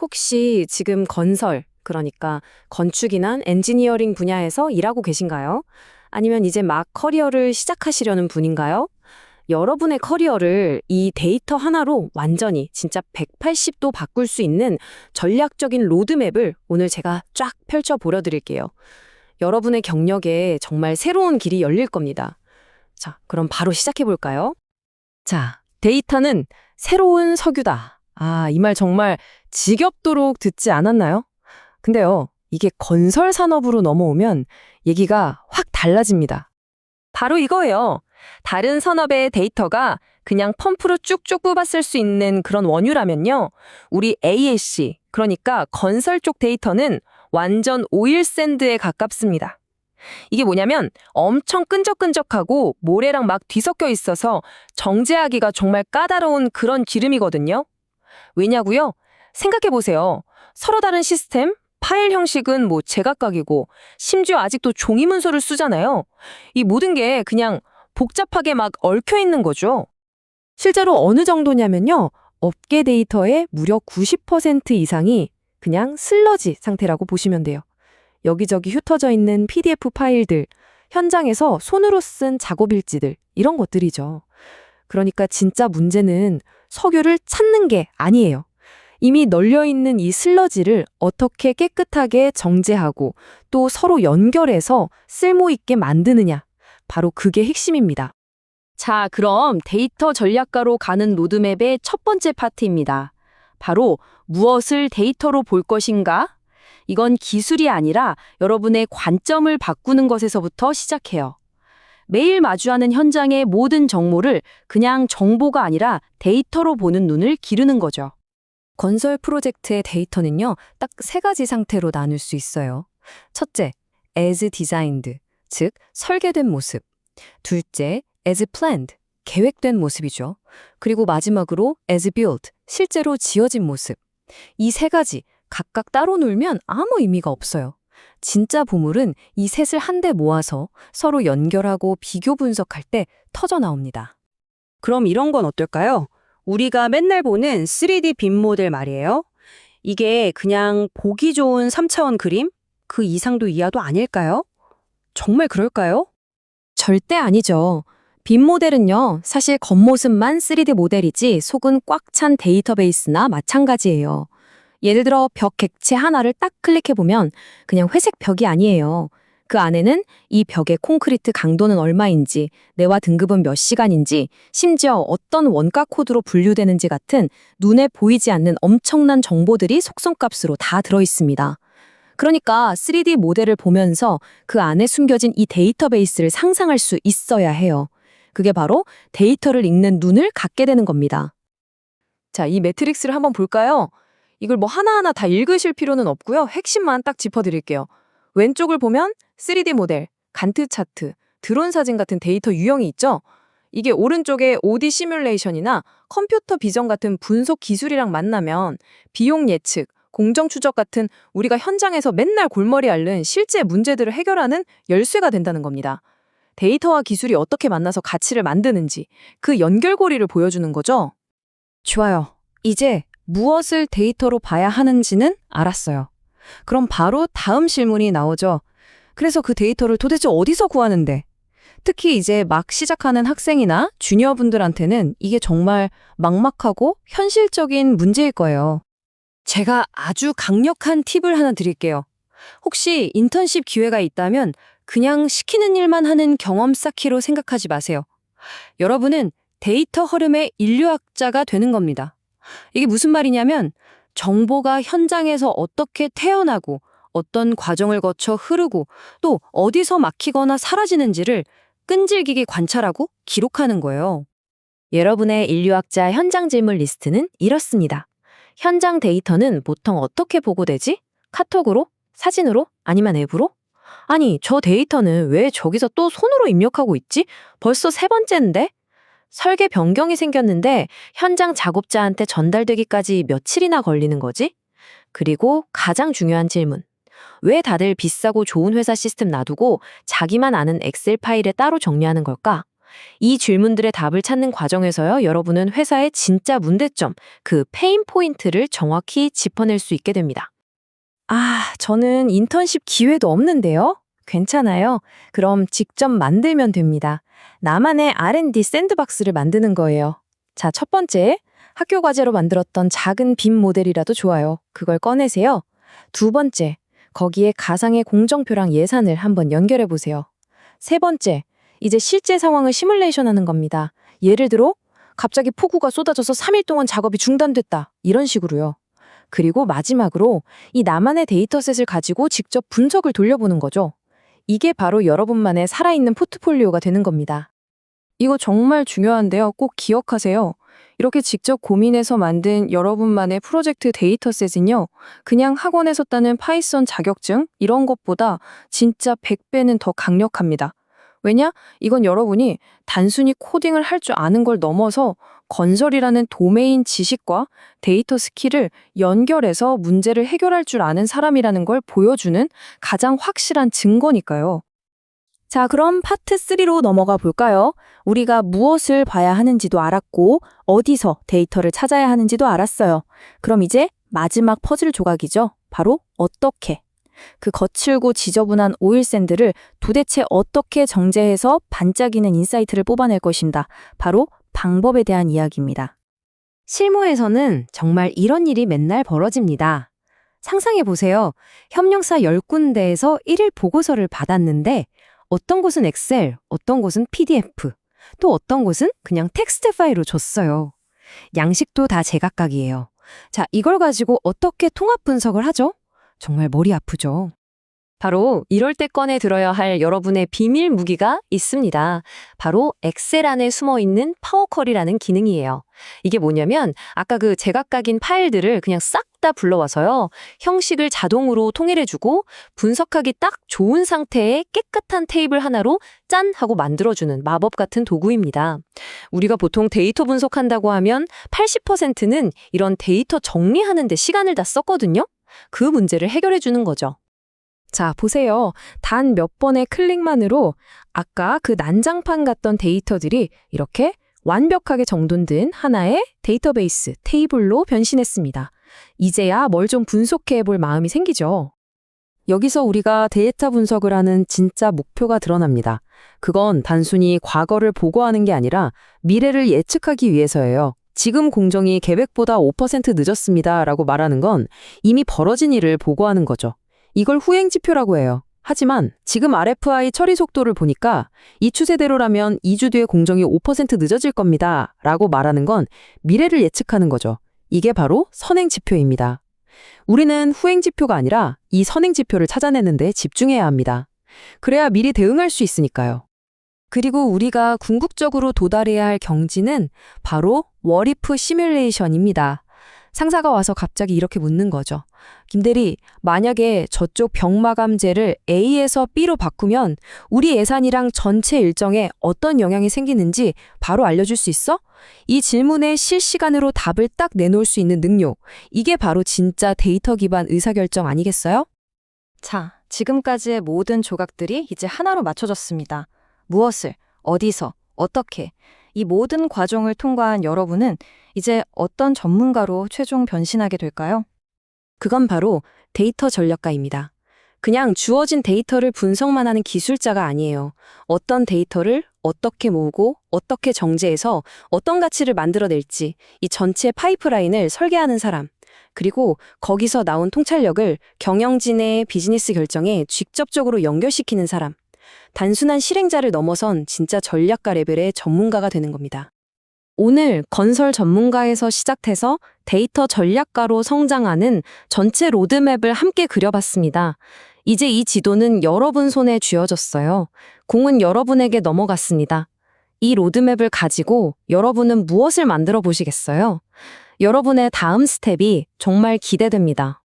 혹시 지금 건설, 그러니까 건축이나 엔지니어링 분야에서 일하고 계신가요? 아니면 이제 막 커리어를 시작하시려는 분인가요? 여러분의 커리어를 이 데이터 하나로 완전히 진짜 180도 바꿀 수 있는 전략적인 로드맵을 오늘 제가 쫙 펼쳐 보여드릴게요. 여러분의 경력에 정말 새로운 길이 열릴 겁니다. 자, 그럼 바로 시작해 볼까요? 자, 데이터는 새로운 석유다. 아, 이 말 정말 지겹도록 듣지 않았나요? 근데요, 이게 건설 산업으로 넘어오면 얘기가 확 달라집니다. 바로 이거예요. 다른 산업의 데이터가 그냥 펌프로 쭉쭉 뽑았을 수 있는 그런 원유라면요. 우리 ASC, 그러니까 건설 쪽 데이터는 완전 오일 샌드에 가깝습니다. 이게 뭐냐면 엄청 끈적끈적하고 모래랑 막 뒤섞여 있어서 정제하기가 정말 까다로운 그런 기름이거든요. 왜냐고요? 생각해 보세요. 서로 다른 시스템, 파일 형식은 뭐 제각각이고 심지어 아직도 종이 문서를 쓰잖아요. 이 모든 게 그냥 복잡하게 막 얽혀 있는 거죠. 실제로 어느 정도냐면요. 업계 데이터의 무려 90% 이상이 그냥 슬러지 상태라고 보시면 돼요. 여기저기 흩어져 있는 PDF 파일들, 현장에서 손으로 쓴 작업 일지들, 이런 것들이죠. 그러니까 진짜 문제는 석유를 찾는 게 아니에요. 이미 널려 있는 이 슬러지를 어떻게 깨끗하게 정제하고 또 서로 연결해서 쓸모 있게 만드느냐. 바로 그게 핵심입니다. 자, 그럼 데이터 전략가로 가는 로드맵의 첫 번째 파트입니다. 바로 무엇을 데이터로 볼 것인가? 이건 기술이 아니라 여러분의 관점을 바꾸는 것에서부터 시작해요. 매일 마주하는 현장의 모든 정보를 그냥 정보가 아니라 데이터로 보는 눈을 기르는 거죠. 건설 프로젝트의 데이터는요, 딱 세 가지 상태로 나눌 수 있어요. 첫째, as designed, 즉, 설계된 모습. 둘째, as planned, 계획된 모습이죠. 그리고 마지막으로 as built, 실제로 지어진 모습. 이 세 가지 각각 따로 놀면 아무 의미가 없어요. 진짜 보물은 이 셋을 한데 모아서 서로 연결하고 비교 분석할 때 터져 나옵니다. 그럼 이런 건 어떨까요? 우리가 맨날 보는 3D 빔 모델 말이에요. 이게 그냥 보기 좋은 3차원 그림? 그 이상도 이하도 아닐까요? 정말 그럴까요? 절대 아니죠. 빔 모델은요, 사실 겉모습만 3D 모델이지 속은 꽉 찬 데이터베이스나 마찬가지예요. 예를 들어 벽 객체 하나를 딱 클릭해보면 그냥 회색 벽이 아니에요. 그 안에는 이 벽의 콘크리트 강도는 얼마인지, 내와 등급은 몇 시간인지, 심지어 어떤 원가 코드로 분류되는지 같은 눈에 보이지 않는 엄청난 정보들이 속성값으로 다 들어있습니다. 그러니까 3D 모델을 보면서 그 안에 숨겨진 이 데이터베이스를 상상할 수 있어야 해요. 그게 바로 데이터를 읽는 눈을 갖게 되는 겁니다. 자, 이 매트릭스를 한번 볼까요? 이걸 뭐 하나하나 다 읽으실 필요는 없고요. 핵심만 딱 짚어드릴게요. 왼쪽을 보면 3D 모델, 간트 차트, 드론 사진 같은 데이터 유형이 있죠? 이게 오른쪽에 5D 시뮬레이션이나 컴퓨터 비전 같은 분석 기술이랑 만나면 비용 예측, 공정 추적 같은 우리가 현장에서 맨날 골머리 앓는 실제 문제들을 해결하는 열쇠가 된다는 겁니다. 데이터와 기술이 어떻게 만나서 가치를 만드는지 그 연결고리를 보여주는 거죠. 좋아요. 이제 무엇을 데이터로 봐야 하는지는 알았어요. 그럼 바로 다음 질문이 나오죠. 그래서 그 데이터를 도대체 어디서 구하는데? 특히 이제 막 시작하는 학생이나 주니어분들한테는 이게 정말 막막하고 현실적인 문제일 거예요. 제가 아주 강력한 팁을 하나 드릴게요. 혹시 인턴십 기회가 있다면 그냥 시키는 일만 하는 경험 쌓기로 생각하지 마세요. 여러분은 데이터 흐름의 인류학자가 되는 겁니다. 이게 무슨 말이냐면 정보가 현장에서 어떻게 태어나고 어떤 과정을 거쳐 흐르고 또 어디서 막히거나 사라지는지를 끈질기게 관찰하고 기록하는 거예요. 여러분의 인류학자 현장 질문 리스트는 이렇습니다. 현장 데이터는 보통 어떻게 보고되지? 카톡으로? 사진으로? 아니면 앱으로? 아니, 저 데이터는 왜 저기서 또 손으로 입력하고 있지? 벌써 세 번째인데? 설계 변경이 생겼는데 현장 작업자한테 전달되기까지 며칠이나 걸리는 거지? 그리고 가장 중요한 질문. 왜 다들 비싸고 좋은 회사 시스템 놔두고 자기만 아는 엑셀 파일에 따로 정리하는 걸까? 이 질문들의 답을 찾는 과정에서요, 여러분은 회사의 진짜 문제점, 그 페인 포인트를 정확히 짚어낼 수 있게 됩니다. 아, 저는 인턴십 기회도 없는데요? 괜찮아요. 그럼 직접 만들면 됩니다. 나만의 R&D 샌드박스를 만드는 거예요. 자, 첫 번째. 학교 과제로 만들었던 작은 빔 모델이라도 좋아요. 그걸 꺼내세요. 두 번째. 거기에 가상의 공정표랑 예산을 한번 연결해 보세요. 세 번째. 이제 실제 상황을 시뮬레이션 하는 겁니다. 예를 들어, 갑자기 폭우가 쏟아져서 3일 동안 작업이 중단됐다. 이런 식으로요. 그리고 마지막으로 이 나만의 데이터셋을 가지고 직접 분석을 돌려보는 거죠. 이게 바로 여러분만의 살아있는 포트폴리오가 되는 겁니다. 이거 정말 중요한데요. 꼭 기억하세요. 이렇게 직접 고민해서 만든 여러분만의 프로젝트 데이터셋은요, 그냥 학원에서 따는 파이썬 자격증 이런 것보다 진짜 100배는 더 강력합니다. 왜냐? 이건 여러분이 단순히 코딩을 할 줄 아는 걸 넘어서 건설이라는 도메인 지식과 데이터 스킬을 연결해서 문제를 해결할 줄 아는 사람이라는 걸 보여주는 가장 확실한 증거니까요. 자, 그럼 파트 3로 넘어가 볼까요? 우리가 무엇을 봐야 하는지도 알았고, 어디서 데이터를 찾아야 하는지도 알았어요. 그럼 이제 마지막 퍼즐 조각이죠. 바로 어떻게. 그 거칠고 지저분한 오일 샌드를 도대체 어떻게 정제해서 반짝이는 인사이트를 뽑아낼 것인가. 바로 방법에 대한 이야기입니다. 실무에서는 정말 이런 일이 맨날 벌어집니다. 상상해 보세요. 협력사 10군데에서 1일 보고서를 받았는데 어떤 곳은 엑셀, 어떤 곳은 PDF, 또 어떤 곳은 그냥 텍스트 파일로 줬어요. 양식도 다 제각각이에요. 자, 이걸 가지고 어떻게 통합 분석을 하죠? 정말 머리 아프죠. 바로 이럴 때 꺼내 들어야 할 여러분의 비밀 무기가 있습니다. 바로 엑셀 안에 숨어 있는 파워컬이라는 기능이에요. 이게 뭐냐면 아까 그 제각각인 파일들을 그냥 싹 다 불러와서요. 형식을 자동으로 통일해주고 분석하기 딱 좋은 상태의 깨끗한 테이블 하나로 짠 하고 만들어주는 마법 같은 도구입니다. 우리가 보통 데이터 분석한다고 하면 80%는 이런 데이터 정리하는 데 시간을 다 썼거든요. 그 문제를 해결해 주는 거죠. 자, 보세요. 단 몇 번의 클릭만으로 아까 그 난장판 같던 데이터들이 이렇게 완벽하게 정돈된 하나의 데이터베이스, 테이블로 변신했습니다. 이제야 뭘 좀 분석해 볼 마음이 생기죠. 여기서 우리가 데이터 분석을 하는 진짜 목표가 드러납니다. 그건 단순히 과거를 보고하는 게 아니라 미래를 예측하기 위해서예요. 지금 공정이 계획보다 5% 늦었습니다. 라고 말하는 건 이미 벌어진 일을 보고하는 거죠. 이걸 후행 지표라고 해요. 하지만 지금 RFI 처리 속도를 보니까 이 추세대로라면 2주 뒤에 공정이 5% 늦어질 겁니다. 라고 말하는 건 미래를 예측하는 거죠. 이게 바로 선행 지표입니다. 우리는 후행 지표가 아니라 이 선행 지표를 찾아내는 데 집중해야 합니다. 그래야 미리 대응할 수 있으니까요. 그리고 우리가 궁극적으로 도달해야 할 경지는 바로 워리프 시뮬레이션입니다. 상사가 와서 갑자기 이렇게 묻는 거죠. 김 대리, 만약에 저쪽 병마감제를 A에서 B로 바꾸면 우리 예산이랑 전체 일정에 어떤 영향이 생기는지 바로 알려줄 수 있어? 이 질문에 실시간으로 답을 딱 내놓을 수 있는 능력. 이게 바로 진짜 데이터 기반 의사결정 아니겠어요? 자, 지금까지의 모든 조각들이 이제 하나로 맞춰졌습니다. 무엇을, 어디서, 어떻게. 이 모든 과정을 통과한 여러분은 이제 어떤 전문가로 최종 변신하게 될까요? 그건 바로 데이터 전략가입니다. 그냥 주어진 데이터를 분석만 하는 기술자가 아니에요. 어떤 데이터를 어떻게 모으고 어떻게 정제해서 어떤 가치를 만들어낼지 이 전체 파이프라인을 설계하는 사람. 그리고 거기서 나온 통찰력을 경영진의 비즈니스 결정에 직접적으로 연결시키는 사람. 단순한 실행자를 넘어선 진짜 전략가 레벨의 전문가가 되는 겁니다. 오늘 건설 전문가에서 시작해서 데이터 전략가로 성장하는 전체 로드맵을 함께 그려봤습니다. 이제 이 지도는 여러분 손에 쥐어졌어요. 공은 여러분에게 넘어갔습니다. 이 로드맵을 가지고 여러분은 무엇을 만들어 보시겠어요? 여러분의 다음 스텝이 정말 기대됩니다.